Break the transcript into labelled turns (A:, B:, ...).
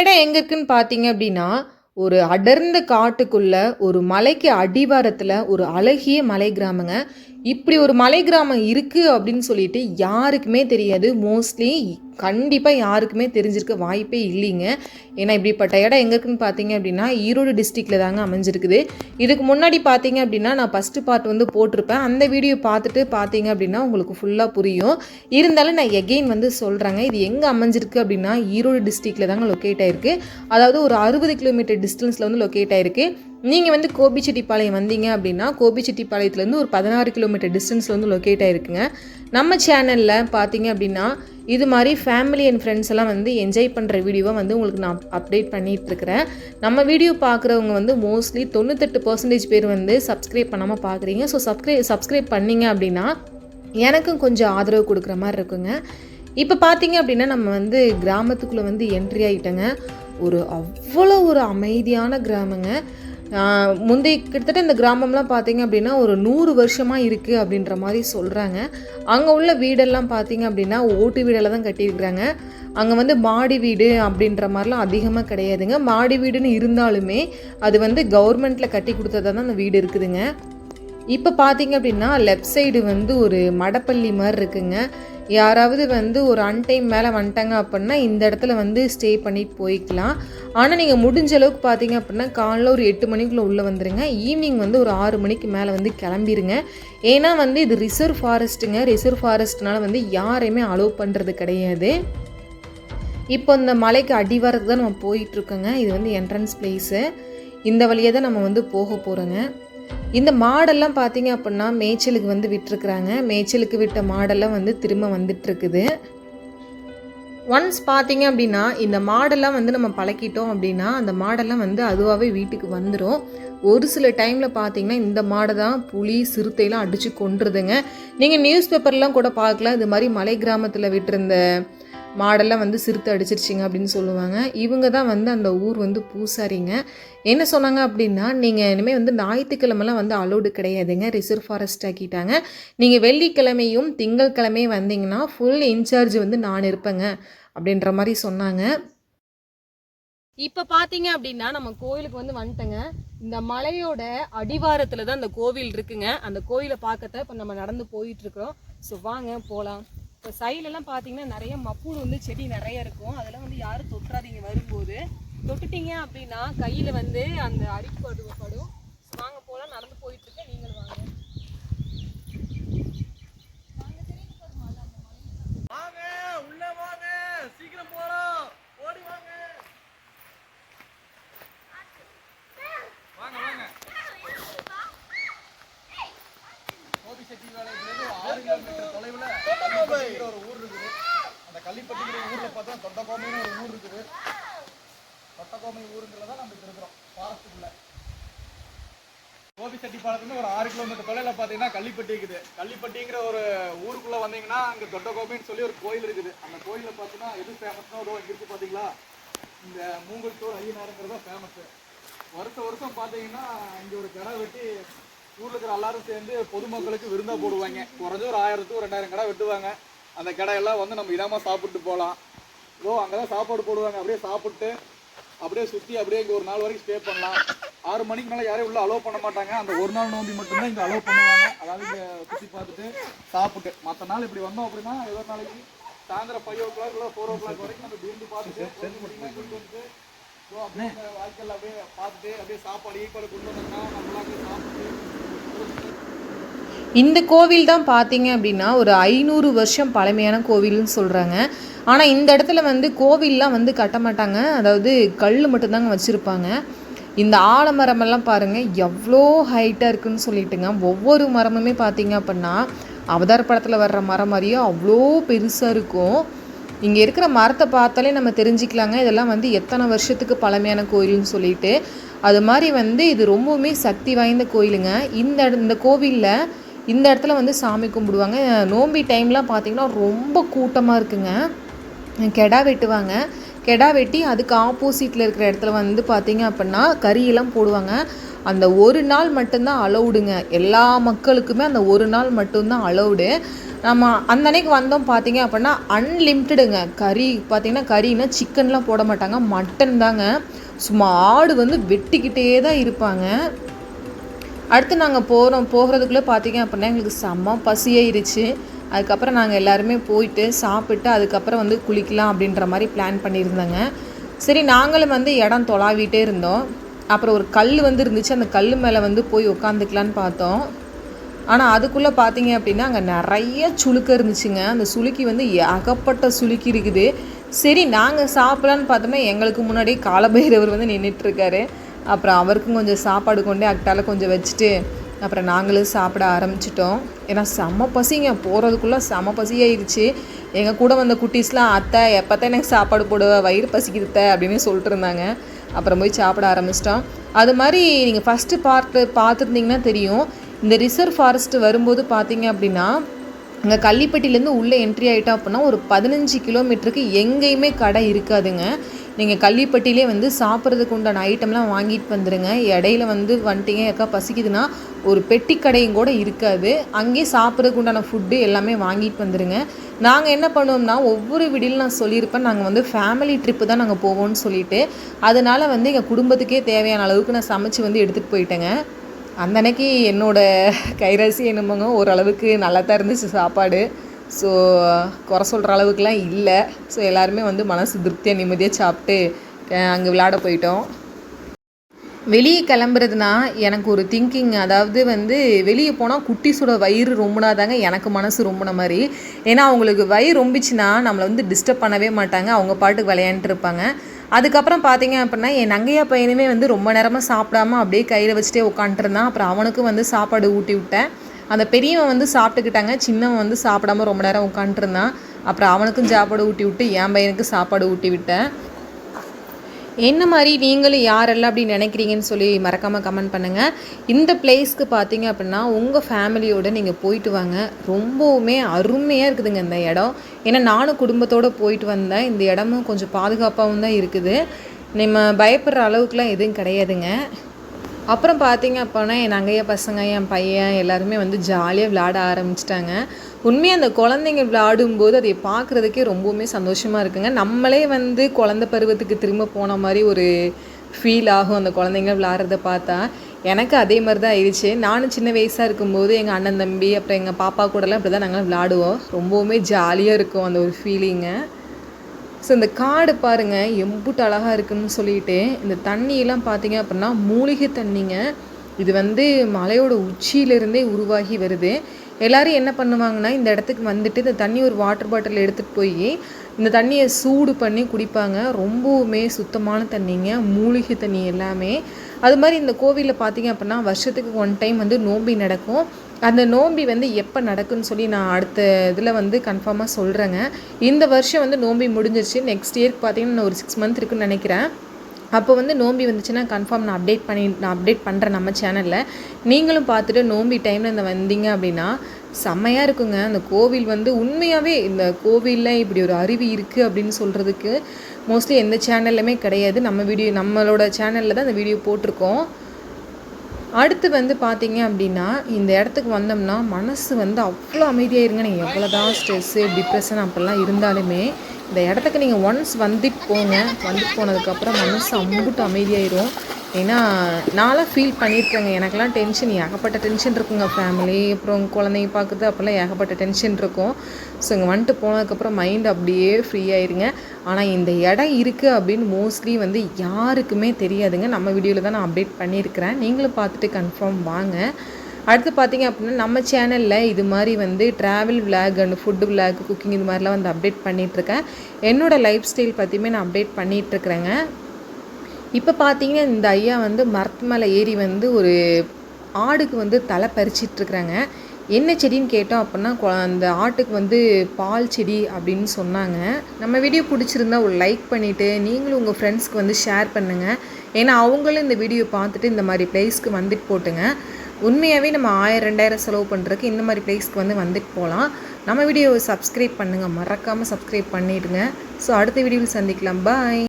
A: இடம் எங்கே இருக்குன்னு பார்த்தீங்க அப்படின்னா ஒரு அடர்ந்த காட்டுக்குள்ள ஒரு மலைக்கு அடிவாரத்தில் ஒரு அழகிய மலை கிராமங்க. இப்படி ஒரு மலை கிராமம் இருக்குது அப்படின்னு சொல்லிட்டு யாருக்குமே தெரியாது. மோஸ்ட்லி கண்டிப்பாக யாருக்குமே தெரிஞ்சிருக்க வாய்ப்பே இல்லைங்க. ஏன்னா இப்படிப்பட்ட இடம் எங்கே இருக்குன்னு பார்த்தீங்க அப்படின்னா ஈரோடு டிஸ்ட்ரிக்டில் தாங்க அமைஞ்சிருக்குது. இதுக்கு முன்னாடி பார்த்தீங்க அப்படின்னா நான் ஃபஸ்ட்டு பார்ட் வந்து போட்டிருப்பேன். அந்த வீடியோ பார்த்துட்டு பார்த்தீங்க அப்படின்னா உங்களுக்கு ஃபுல்லாக புரியும். இருந்தாலும் நான் எகெயின் வந்து சொல்கிறேங்க இது எங்கே அமைஞ்சிருக்கு அப்படின்னா ஈரோடு டிஸ்ட்ரிக்டில் தாங்க லொக்கேட் ஆகிருக்கு அதாவது ஒரு அறுபது கிலோமீட்டர் டிஸ்டன்ஸில் வந்து லொக்கேட் ஆகிருக்கு நீங்கள் வந்து கோபிச்செட்டிப்பாளையம் வந்தீங்க அப்படின்னா கோபிச்செட்டிப்பாளையத்துலேருந்து ஒரு பதினாறு கிலோமீட்டர் டிஸ்டன்ஸில் வந்து லொக்கேட் ஆகிருக்குங்க நம்ம சேனலில் பார்த்தீங்க அப்படின்னா இது மாதிரி ஃபேமிலி அண்ட் ஃப்ரெண்ட்ஸ் எல்லாம் வந்து என்ஜாய் பண்ணுற வீடியோவை வந்து உங்களுக்கு நான் அப்டேட் பண்ணிட்டு இருக்கிறேன். நம்ம வீடியோ பார்க்குறவங்க வந்து மோஸ்ட்லி தொண்ணூத்தெட்டு பர்சன்டேஜ் பேர் வந்து சப்ஸ்கிரைப் பண்ணாமல் பார்க்குறீங்க. ஸோ சப்ஸ்கிரைப் சப்ஸ்கிரைப் பண்ணீங்க அப்படின்னா எனக்கும் கொஞ்சம் ஆதரவு கொடுக்குற மாதிரி இருக்குங்க. இப்போ பார்த்தீங்க அப்படின்னா நம்ம வந்து கிராமத்துக்குள்ளே வந்து என்ட்ரி ஆகிட்டோங்க ஒரு அவ்வளோ ஒரு அமைதியான கிராமங்க. முந்தைய கிட்டத்தட்ட இந்த கிராமம்லாம் பார்த்தீங்க அப்படின்னா ஒரு நூறு வருஷமாக இருக்குது அப்படின்ற மாதிரி சொல்கிறாங்க அங்கே உள்ள வீடெல்லாம் பார்த்தீங்க அப்படின்னா ஓட்டு வீடெல்லாம் தான் கட்டியிருக்கிறாங்க. அங்கே வந்து மாடி வீடு அப்படின்ற மாதிரிலாம் அதிகமாக கிடையாதுங்க. மாடி வீடுன்னு இருந்தாலுமே அது வந்து கவர்மெண்ட்டில் கட்டி கொடுத்ததா தான் அந்த வீடு இருக்குதுங்க. இப்போ பார்த்தீங்க அப்படின்னா லெஃப்ட் சைடு வந்து ஒரு மடப்பள்ளி மாதிரி இருக்குங்க. யாராவது வந்து ஒரு அன்டைம் மேலே வந்துட்டாங்க அப்படின்னா இந்த இடத்துல வந்து ஸ்டே பண்ணிட்டு போய்க்கலாம். ஆனால் நீங்கள் முடிஞ்ச அளவுக்கு பார்த்தீங்க அப்படின்னா காலைல ஒரு எட்டு மணிக்குள்ளே உள்ளே வந்துடுங்க ஈவினிங் வந்து ஒரு ஆறு மணிக்கு மேலே வந்து கிளம்பிருங்க. ஏன்னா வந்து இது ரிசர்வ் ஃபாரஸ்ட்டுங்க ரிசர்வ் ஃபாரஸ்ட்னால வந்து யாரையுமே அலோவ் பண்ணுறது கிடையாது. இப்போ இந்த மலைக்கு அடிவாரத்துக்கு தான் நம்ம போயிட்டுருக்கோங்க இது வந்து என்ட்ரன்ஸ் பிளேஸு இந்த வழியாக தான் நம்ம வந்து போக போகிறோங்க இந்த மாடெல்லாம் பார்த்தீங்க அப்படின்னா மேய்ச்சலுக்கு வந்து விட்டுருக்குறாங்க. மேய்ச்சலுக்கு விட்ட மாடெல்லாம் வந்து திரும்ப வந்துட்டுருக்குது ஒன்ஸ் பார்த்தீங்க அப்படின்னா இந்த மாடெல்லாம் வந்து நம்ம பழக்கிட்டோம் அப்படின்னா அந்த மாடெல்லாம் வந்து அதுவாகவே வீட்டுக்கு வந்துடும் ஒரு சில டைமில் பார்த்தீங்கன்னா இந்த மாடை தான் புலி சிறுத்தையெல்லாம் அடித்து கொண்டுருதுங்க நீங்கள் நியூஸ் பேப்பர்லாம் கூட பார்க்கலாம் இது மாதிரி மலை கிராமத்தில் விட்டுருந்த மாடெல்லாம் வந்து சிறுத்தை அடிச்சிருச்சிங்க அப்படின்னு சொல்லுவாங்க. இவங்க தான் வந்து அந்த ஊர் வந்து பூசாரிங்க. என்ன சொன்னாங்க அப்படின்னா நீங்கள் இனிமேல் வந்து ஞாயிற்றுக்கிழமெல்லாம் வந்து அலோடு கிடையாதுங்க. ரிசர்வ் ஃபாரஸ்ட் ஆக்கிட்டாங்க. நீங்கள் வெள்ளிக்கிழமையும் திங்கட்கிழமையும் வந்தீங்கன்னா ஃபுல் இன்சார்ஜ் வந்து நான் இருப்பேங்க அப்படின்ற மாதிரி சொன்னாங்க. இப்போ பார்த்தீங்க அப்படின்னா நம்ம கோயிலுக்கு வந்து வந்துட்டேங்க. இந்த மலையோட அடிவாரத்தில் தான் அந்த கோவில் இருக்குங்க. அந்த கோயிலை பார்க்கத்த இப்போ நம்ம நடந்து போயிட்டு இருக்கிறோம். ஸோ வாங்க போகலாம் இப்போ சைட்லலாம் பார்த்தீங்கன்னா நிறைய மப்பூடு வந்து செடி நிறைய இருக்கும். அதெல்லாம் வந்து யாரும் தொட்டுறாதீங்க வரும்போது. தொட்டுட்டீங்க அப்படின்னா கையில் வந்து அந்த அடிப்படு படும். வாங்க போகலாம் நடந்து போயிட்டு இருக்கேன் நீங்களும் வாங்க
B: வாங்க உள்ள வாங்க சீக்கிரம் போறோம் ஓடி வாங்க வாங்க வாங்க கோபி செட்டிவாளையத்துலேருந்து ஆறு கிலோமீட்டர் தொலைவில் கள்ளிப்பட்டிங்கிற ஒரு ஊர் இருக்குது அந்த கள்ளிப்பட்டிங்கிற ஊரில் பார்த்தா தொட்டகோமைன்னு ஒரு ஊர் இருக்குது தொட்டகோமை ஊருங்கிறத தான் நம்ம இப்போ இருக்கிறோம் ஃபாரஸ்ட்டுக்குள்ள கோபிச்செட்டிப்பாளையத்துல ஒரு ஆறு கிலோமீட்டர் தொலைவில் பார்த்தீங்கன்னா கள்ளிப்பட்டி இருக்குது. கள்ளிப்பட்டிங்கிற ஒரு ஊருக்குள்ளே வந்தீங்கன்னா அங்கே தொட்டகோபின்னு சொல்லி ஒரு கோயில் இருக்குது. அந்த கோயிலில் பார்த்தீங்கன்னா எது ஃபேமஸ்னா ஒரு இருக்கு இருக்குது பார்த்தீங்களா இந்த மூங்கல்தூர் ஐயனாருங்கிறது தான் ஃபேமஸ்ஸு வருஷம் வருஷம் பார்த்தீங்கன்னா இங்கே ஒரு கடை வெட்டி ஊரில் இருக்கிற எல்லாரும் சேர்ந்து பொதுமக்களுக்கு விருந்தா போடுவாங்க. குறைஞ்ச ஒரு ஆயிரத்து ரெண்டாயிரம் கடை வெட்டுவாங்க. அந்த கடையெல்லாம் வந்து நம்ம இதாமல் சாப்பிட்டு போகலாம். ஓ அங்கே தான் சாப்பாடு போடுவாங்க. அப்படியே சாப்பிட்டு அப்படியே சுற்றி அப்படியே இங்கே ஒரு நாள் வரைக்கும் ஸ்டே பண்ணலாம். ஆறு மணிக்கு மேலே யாரையும் உள்ள அலோவ் பண்ண மாட்டாங்க. அந்த ஒரு நாள் நோம்பி மட்டும்தான் இங்கே அலோவ் பண்ணுவாங்க. அதாவது இங்கே சுற்றி பார்த்துட்டு சாப்பிட்டு. மற்ற நாள் இப்படி வந்தோம் அப்படின்னா ஏதோ நாளைக்கு சாயந்தரம் ஃபைவ் ஓ கிளாக் இல்லை ஃபோர் ஓ கிளாக் வரைக்கும் நம்ம விருந்து பார்த்துட்டு வாழ்க்கையில் அப்படியே பார்த்துட்டு அப்படியே சாப்பாடு ஈக்குவல் கொண்டு வந்தோம்னா சாப்பிட்டு
A: இந்த கோவில் தான் பார்த்தீங்க அப்படின்னா ஒரு ஐநூறு வருஷம் பழமையான கோவில்னு சொல்கிறாங்க ஆனால் இந்த இடத்துல வந்து கோவில்லாம் வந்து கட்ட மாட்டாங்க. அதாவது கல் மட்டும்தாங்க வச்சுருப்பாங்க. இந்த ஆலமரமெல்லாம் பாருங்கள் எவ்வளோ ஹைட்டாக இருக்குன்னு சொல்லிட்டுங்க. ஒவ்வொரு மரமுமே பார்த்தீங்க அப்படின்னா அவதார் படத்தில் வர்ற மரம் மாதிரியே அவ்வளோ பெருசாக இருக்கும். இங்கே இருக்கிற மரத்தை பார்த்தாலே நம்ம தெரிஞ்சுக்கலாங்க. இதெல்லாம் வந்து எத்தனை வருஷத்துக்கு பழமையான கோயில்னு சொல்லிட்டு. அது மாதிரி வந்து இது ரொம்பவுமே சக்தி வாய்ந்த கோயிலுங்க. இந்த இந்த கோவிலில் இந்த இடத்துல வந்து சாமி கும்பிடுவாங்க. நோம்பி டைம்லாம் பார்த்தீங்கன்னா ரொம்ப கூட்டமாக இருக்குங்க. கெடா வெட்டுவாங்க. கெடா வெட்டி அதுக்கு ஆப்போசிட்டில் இருக்கிற இடத்துல வந்து பார்த்தீங்க அப்படின்னா கறியெல்லாம் போடுவாங்க. அந்த ஒரு நாள் மட்டும்தான் அலௌடுங்க எல்லா மக்களுக்குமே அந்த ஒரு நாள் மட்டும்தான் அலௌடு நம்ம அந்த அன்னைக்கு வந்தோம் பார்த்தீங்க அப்படின்னா அன்லிமிட்டடுங்க கறி பார்த்தீங்கன்னா கறினா சிக்கன்லாம் போட மாட்டாங்க. மட்டன் தாங்க. சும்மா ஆடு வந்து வெட்டிக்கிட்டே தான் இருப்பாங்க. அடுத்து நாங்கள் போகிறோம் போகிறதுக்குள்ளே பார்த்தீங்க அப்படின்னா எங்களுக்கு செம்ம பசியாயிருச்சு. அதுக்கப்புறம் நாங்கள் எல்லாருமே போயிட்டு சாப்பிட்டு அதுக்கப்புறம் வந்து குளிக்கலாம் அப்படின்ற மாதிரி பிளான் பண்ணியிருந்தேங்க. சரி நாங்களும் வந்து இடம் தொலாவிட்டே இருந்தோம். அப்புறம் ஒரு கல் வந்து இருந்துச்சு. அந்த கல் மேலே வந்து போய் உட்காந்துக்கலான்னு பார்த்தோம். ஆனால் அதுக்குள்ளே பார்த்தீங்க அப்படின்னா அங்கே நிறைய சுளுக்க இருந்துச்சுங்க. அந்த சுளுக்கி வந்து அகப்பட்ட சுளுக்கி இருக்குது. சரி நாங்கள் சாப்பிடலான்னு பார்த்தோமே எங்களுக்கு முன்னாடி காலபைரவர் வந்து நின்றுட்டுருக்காரு அப்புறம் அவருக்கும் கொஞ்சம் சாப்பாடு கொண்டே அக்டால கொஞ்சம் வச்சுட்டு அப்புறம் நாங்களும் சாப்பிட ஆரம்பிச்சிட்டோம். ஏன்னா செம்ம பசிங்க. போகிறதுக்குள்ளே செம்ம பசியாயிருச்சு எங்கள் கூட வந்த குட்டீஸ்லாம் அத்தை எப்போ தான் எனக்கு சாப்பாடு போடுவ வயிறு பசிக்குதுத்த அப்படின்னு சொல்லிட்டு இருந்தாங்க. அப்புறம் போய் சாப்பிட ஆரம்பிச்சிட்டோம். அது மாதிரி நீங்கள் ஃபஸ்ட்டு பார்ட்டு பார்த்துருந்தீங்கன்னா தெரியும். இந்த ரிசர்வ் ஃபாரஸ்ட் வரும்போது பார்த்தீங்க அப்படின்னா அங்கே கள்ளிப்பட்டியிலேருந்து உள்ளே என்ட்ரி ஆகிட்டோம் அப்படின்னா ஒரு பதினஞ்சு கிலோமீட்டருக்கு எங்கேயுமே கடை இருக்காதுங்க. நீங்கள் கள்ளிப்பட்டியிலே வந்து சாப்பிட்றதுக்கு உண்டான ஐட்டம்லாம் வாங்கிட்டு வந்துடுங்க இடையில வந்து வந்துட்டீங்க யாருக்கா பசிக்குதுன்னா ஒரு பெட்டி கடையும் கூட இருக்காது. அங்கேயே சாப்பிட்றதுக்கு உண்டான ஃபுட்டு எல்லாமே வாங்கிட்டு வந்துடுங்க நாங்கள் என்ன பண்ணுவோம்னா ஒவ்வொரு வீடியில் நான் சொல்லியிருப்பேன். நாங்கள் வந்து ஃபேமிலி ட்ரிப்பு தான் நாங்கள் போவோம்னு சொல்லிட்டு அதனால் வந்து எங்கள் குடும்பத்துக்கே தேவையான அளவுக்கு நான் சமைச்சு வந்து எடுத்துகிட்டு போயிட்டேங்க. அந்த அன்னைக்கு என்னோடய கைராசி என்னமோங்க ஓரளவுக்கு நல்லா தான் இருந்துச்சு சாப்பாடு. ஸோ குறை சொல்கிற அளவுக்குலாம் இல்லை. ஸோ எல்லாருமே வந்து மனசு திருப்தியாக நிம்மதியாக சாப்பிட்டு அங்கே விளையாட போயிட்டோம். வெளியே கிளம்புறதுனா எனக்கு ஒரு திங்கிங் அதாவது வந்து வெளியே போனால் குட்டிஸோட வயிறு ரொம்பினாதாங்க எனக்கு மனசு ரொம்பின மாதிரி. ஏன்னா அவங்களுக்கு வயிறு ரொம்பிச்சுன்னா நம்மளை வந்து டிஸ்டர்ப் பண்ணவே மாட்டாங்க. அவங்க பாட்டுக்கு விளையாண்டுட்டு இருப்பாங்க. அதுக்கப்புறம் பார்த்தீங்க அப்படின்னா என் நங்கையா பையனுமே வந்து ரொம்ப நேரமாக சாப்பிடாம அப்படியே கையில் வச்சுட்டே உட்காந்துருந்தான் அப்புறம் அவனுக்கும் வந்து சாப்பாடு ஊட்டி விட்டேன். அந்த பெரியவன் வந்து சாப்பிட்டுக்கிட்டாங்க சின்னவன் வந்து சாப்பிடாம ரொம்ப நேரம் உட்காந்துருந்தான் அப்புறம் அவனுக்கும் சாப்பாடு ஊட்டி விட்டு என் பையனுக்கு சாப்பாடு ஊட்டி விட்டேன். என்ன மாதிரி நீங்களும் யாரெல்லாம் அப்படி நினைக்கிறீங்கன்னு சொல்லி மறக்காமல் கமெண்ட் பண்ணுங்கள் இந்த பிளேஸ்க்கு பார்த்தீங்க அப்படின்னா உங்கள் ஃபேமிலியோடு நீங்கள் போயிட்டு வாங்க. ரொம்பவுமே அருமையாக இருக்குதுங்க இந்த இடம். ஏன்னா நானும் குடும்பத்தோடு போயிட்டு வந்தேன். இந்த இடமும் கொஞ்சம் பாதுகாப்பாகவும் தான் இருக்குது. நம்ம பயப்படுற அளவுக்குலாம் எதுவும் கிடையாதுங்க. அப்புறம் பார்த்தீங்க அப்போனா என் நங்கைய பசங்க என் பையன் எல்லாருமே வந்து ஜாலியாக விளையாட ஆரம்பிச்சிட்டாங்க. உண்மையாக அந்த குழந்தைங்க விளையாடும்போது அதை பார்க்குறதுக்கே ரொம்பவுமே சந்தோஷமாக இருக்குங்க. நம்மளே வந்து குழந்த பருவத்துக்கு திரும்ப போன மாதிரி ஒரு ஃபீல் ஆகும் அந்த குழந்தைங்க விளையாடுறத பார்த்தா. எனக்கு அதே மாதிரி தான் ஆயிடுச்சு. நானும் சின்ன வயசாக இருக்கும்போது எங்கள் அண்ணன் தம்பி அப்புறம் எங்கள் பாப்பா கூடலாம் இப்படி தான் நாங்கள் விளாடுவோம் ரொம்பவுமே ஜாலியாக இருக்கும் அந்த ஒரு ஃபீலிங்கு ஸோ இந்த காடு பாருங்கள் எம்புட்டு அழகாக இருக்குன்னு சொல்லிட்டு இந்த தண்ணியெல்லாம் பார்த்தீங்க அப்படின்னா மூலிகை தண்ணிங்க. இது வந்து மலையோட உச்சியிலிருந்தே உருவாகி வருது. எல்லோரும் என்ன பண்ணுவாங்கன்னா இந்த இடத்துக்கு வந்துட்டு இந்த தண்ணி ஒரு வாட்டர் பாட்டில் எடுத்துகிட்டு போய் இந்த தண்ணியை சூடு பண்ணி குடிப்பாங்க. ரொம்பவுமே சுத்தமான தண்ணிங்க மூலிகை தண்ணி எல்லாமே. அது மாதிரி இந்த கோவிலில் பார்த்தீங்க அப்படின்னா வருஷத்துக்கு ஒன் டைம் வந்து நோம்பி நடக்கும். அந்த நோம்பி வந்து எப்போ நடக்குன்னு சொல்லி நான் அடுத்த இதில் வந்து கன்ஃபார்மாக சொல்கிறேங்க இந்த வருஷம் வந்து நோம்பி முடிஞ்சிருச்சு. நெக்ஸ்ட் இயர்க்கு பார்த்தீங்கன்னா நான் ஒரு சிக்ஸ் மந்த் இருக்குன்னு நினைக்கிறேன். அப்போ வந்து நோம்பி வந்துச்சுன்னா கன்ஃபார்ம் நான் அப்டேட் பண்ணி நான் அப்டேட் பண்ணுறேன் நம்ம சேனலில் நீங்களும் பார்த்துட்டு நோம்பி டைமில் இந்த வந்தீங்க அப்படின்னா செம்மையாக இருக்குங்க. அந்த கோவில் வந்து உண்மையாகவே இந்த கோவிலில் இப்படி ஒரு அருவி இருக்குது அப்படின்னு சொல்கிறதுக்கு மோஸ்ட்லி எந்த சேனல்லுமே கிடையாது. நம்ம வீடியோ நம்மளோட சேனலில் தான் அந்த வீடியோ போட்டிருக்கோம். அடுத்து வந்து பார்த்தீங்க அப்படின்னா இந்த இடத்துக்கு வந்தோம்னா மனசு வந்து அவ்வளோ அமைதியாயிருங்க நீங்கள் எவ்வளோ தான் ஸ்ட்ரெஸ்ஸு டிப்ரெஷன் அப்படிலாம் இருந்தாலுமே இந்த இடத்துக்கு நீங்கள் ஒன்ஸ் வந்துட்டு போங்க. வந்துட்டு போனதுக்கப்புறம் மனசு அம்புட்டு அமைதியாயிரும். ஏன்னா நான்லாம் ஃபீல் பண்ணியிருக்கேங்க. எனக்கெல்லாம் டென்ஷன் ஏகப்பட்ட டென்ஷன் இருக்குங்க. ஃபேமிலி அப்புறம் குழந்தைங்க பார்க்குறது அப்போல்லாம் ஏகப்பட்ட டென்ஷன் இருக்கும். ஸோ இங்கே வந்துட்டு போனதுக்கப்புறம் மைண்ட் அப்படியே ஃப்ரீ ஆயிருங்க. ஆனால் இந்த இடம் இருக்குது அப்படின்னு மோஸ்ட்லி வந்து யாருக்குமே தெரியாதுங்க. நம்ம வீடியோவில் தான் நான் அப்டேட் பண்ணியிருக்கிறேன். நீங்களும் பார்த்துட்டு கன்ஃபார்ம் வாங்க. அடுத்து பார்த்தீங்க அப்படின்னா நம்ம சேனலில் இது மாதிரி வந்து travel vlog and food vlog cooking இது மாதிரிலாம் வந்து அப்டேட் பண்ணிகிட்ருக்கேன் என்னோடய லைஃப் ஸ்டைல் பற்றியுமே நான் அப்டேட் பண்ணிகிட்ருக்குறேங்க இப்போ பார்த்தீங்கன்னா இந்த ஐயா வந்து மரத்து மேலே ஏறி வந்து ஒரு ஆடுக்கு வந்து தலை பறிச்சிட்ருக்குறாங்க என்ன செடின்னு கேட்டோம் அப்படின்னா கொ- அந்த ஆட்டுக்கு வந்து பால் செடி அப்படின்னு சொன்னாங்க. நம்ம வீடியோ பிடிச்சிருந்தா ஒரு லைக் பண்ணிவிட்டு நீங்களும் உங்கள் ஃப்ரெண்ட்ஸ்க்கு வந்து ஷேர் பண்ணுங்கள் ஏன்னா அவங்களும் இந்த வீடியோ பார்த்துட்டு இந்த மாதிரி பிளேஸ்க்கு வந்துட்டு போட்டுங்க. உண்மையாகவே நம்ம ஆயிரம் ரெண்டாயிரம் செலவு பண்ணுறதுக்கு இந்த மாதிரி பிளேஸ்க்கு வந்து வந்துட்டு போகலாம். நம்ம வீடியோவை சப்ஸ்கிரைப் பண்ணுங்கள் மறக்காமல் சப்ஸ்கிரைப் பண்ணிவிடுங்க ஸோ அடுத்த வீடியோவில் சந்திக்கலாம். பாய்